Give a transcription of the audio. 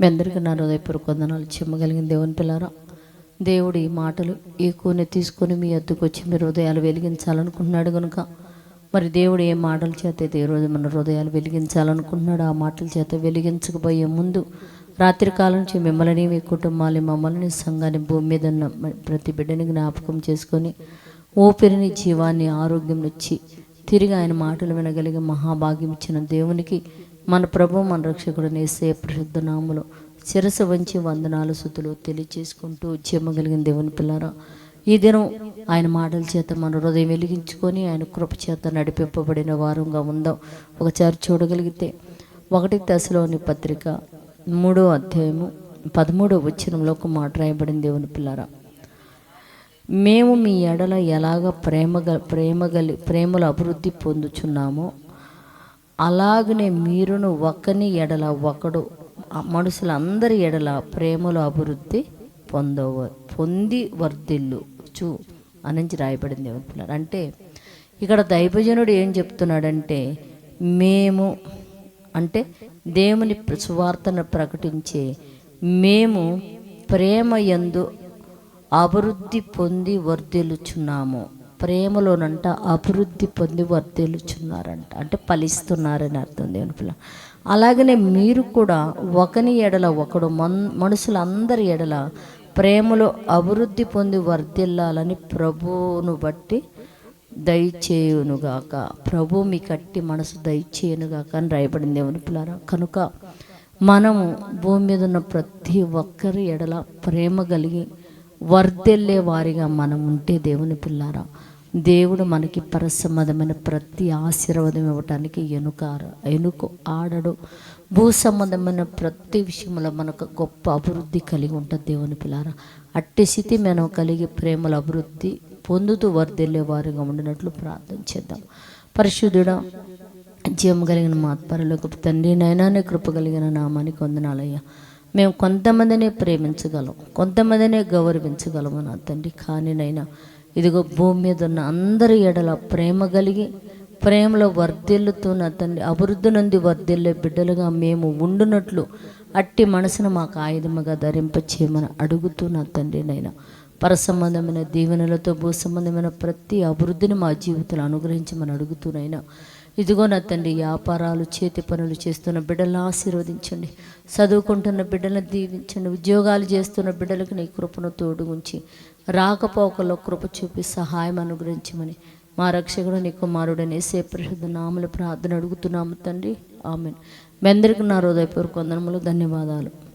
మీ అందరికీ నా హృదయపూర్వక వందనాలు. చెమ్మగలిగిన దేవుని పిల్లారా దేవుడు ఈ మాటలు ఈ కూని తీసుకొని మీ ఎద్దుకు వచ్చి మీ హృదయాలు వెలిగించాలనుకున్నాడు కనుక మరి దేవుడు ఏ మాటల చేత అయితే ఈరోజు మన హృదయాలు వెలిగించాలనుకున్నాడు ఆ మాటల చేత వెలిగించకపోయే ముందు రాత్రికాలం నుంచి మిమ్మల్ని మీ కుటుంబాన్ని మమ్మల్ని సంఘాన్ని భూమి మీద ఉన్న ప్రతి బిడ్డని జ్ఞాపకం చేసుకొని ఊపిరిని జీవాన్ని ఆరోగ్యం ఇచ్చి తిరిగి ఆయన మాటలు వినగలిగే మహాభాగ్యం ఇచ్చిన దేవునికి మన ప్రభు మన రక్షకుడు నేసే ప్రసిద్ధ నాములు శిరస వంచి వందనాలు సుతులు తెలియచేసుకుంటూ చెమ్మగలిగిన దేవుని పిల్లరా ఈ దినం ఆయన మాటల చేత మన హృదయం వెలిగించుకొని ఆయన కృప చేత నడిపింపబడిన వారంగా ఉందాం. ఒకసారి చూడగలిగితే ఒకటి దశలోని పత్రిక మూడో అధ్యాయము పదమూడో వచ్చినంలో ఒక మాట రాయబడిన దేవుని పిల్లరా. మేము మీ ఎడల ఎలాగ ప్రేమగ ప్రేమగలి ప్రేమలు అభివృద్ధి పొందుచున్నామో అలాగనే మీరును ఒకని ఎడల ఒకడు మనుషులందరి ఎడల ప్రేమలు అభివృద్ధి పొందవ పొంది వర్ధిల్లు చూ అనించి రాయబడింది దేవుని అంటే ఇక్కడ దైవజనుడు ఏం చెప్తున్నాడంటే మేము అంటే దేవుని సువార్తను ప్రకటించే మేము ప్రేమ యందు అభివృద్ధి పొంది వర్ధిల్లుచున్నాము ప్రేమలోనంట అభివృద్ధి పొంది వర్ధిల్లుచున్నారంట. అంటే ఫలిస్తున్నారని అర్థం దేవుని పిల్ల. అలాగనే మీరు కూడా ఒకని ఎడల ఒకడు మన్ మనుషులందరి ఎడల ప్రేమలో అభివృద్ధి పొంది వర్ధిల్లాలని ప్రభువును బట్టి దయచేయునుగాక. ప్రభు మీ కట్టి మనసు దయచేయునుగాక అని రాయబడింది దేవుని పిల్లారా. కనుక మనము భూమి మీద ఉన్న ప్రతి ఒక్కరి ఎడల ప్రేమ కలిగి వర్దెల్లే వారిగా మనం ఉంటే దేవుని పిల్లారా దేవుడు మనకి పరసంబంధమైన ప్రతి ఆశీర్వాదం ఇవ్వటానికి ఎనుకారు ఎనుక ఆడడు. భూ సంబంధమైన ప్రతి విషయంలో మనకు గొప్ప అభివృద్ధి కలిగి ఉంటుంది దేవుని పిల్లారా అట్టి స్థితి మనం కలిగి ప్రేమల అభివృద్ధి పొందుతూ వర్దెల్లే వారిగా ఉండినట్లు ప్రార్థన చేద్దాం. పరిశుద్ధుడా జీవం కలిగిన మాత్పరలోకి తండ్రి నైనానే కృప కలిగిన నామానికి వందనాలయ్యా మేము కొంతమందినే ప్రేమించగలం కొంతమందినే గౌరవించగలము నా తండ్రి. కానీ నైనా ఇదిగో భూమి మీద ఉన్న అందరి ఎడల ప్రేమ కలిగి ప్రేమలో వర్ధిల్లుతూ నా తండ్రి అభివృద్ధి నుండి వర్ధిల్లే బిడ్డలుగా మేము ఉండునట్లు అట్టి మనసును మాకు ఆయుధముగా ధరింపచేయమని అడుగుతూ నా తండ్రి నైనా పరసంబంధమైన దీవెనలతో భూ సంబంధమైన ప్రతి అభివృద్ధిని మా జీవితంలో అనుగ్రహించమని అడుగుతూనైనా ఇదిగో నా తండ్రి వ్యాపారాలు చేతి పనులు చేస్తున్న బిడ్డలను ఆశీర్వదించండి. చదువుకుంటున్న బిడ్డలను దీవించండి. ఉద్యోగాలు చేస్తున్న బిడ్డలకు నీ కృపను తోడు ఉంచి రాకపోకల్లో కృప చూపి సహాయం అనుగ్రహించమని మా రక్షకుడు నీ కుమారుడని సే పరిశుద్ధ నామల ప్రార్థన అడుగుతున్నాము తండ్రి. ఆమె మీ అందరికీ నా హృదయపూర్వక వందనములు ధన్యవాదాలు.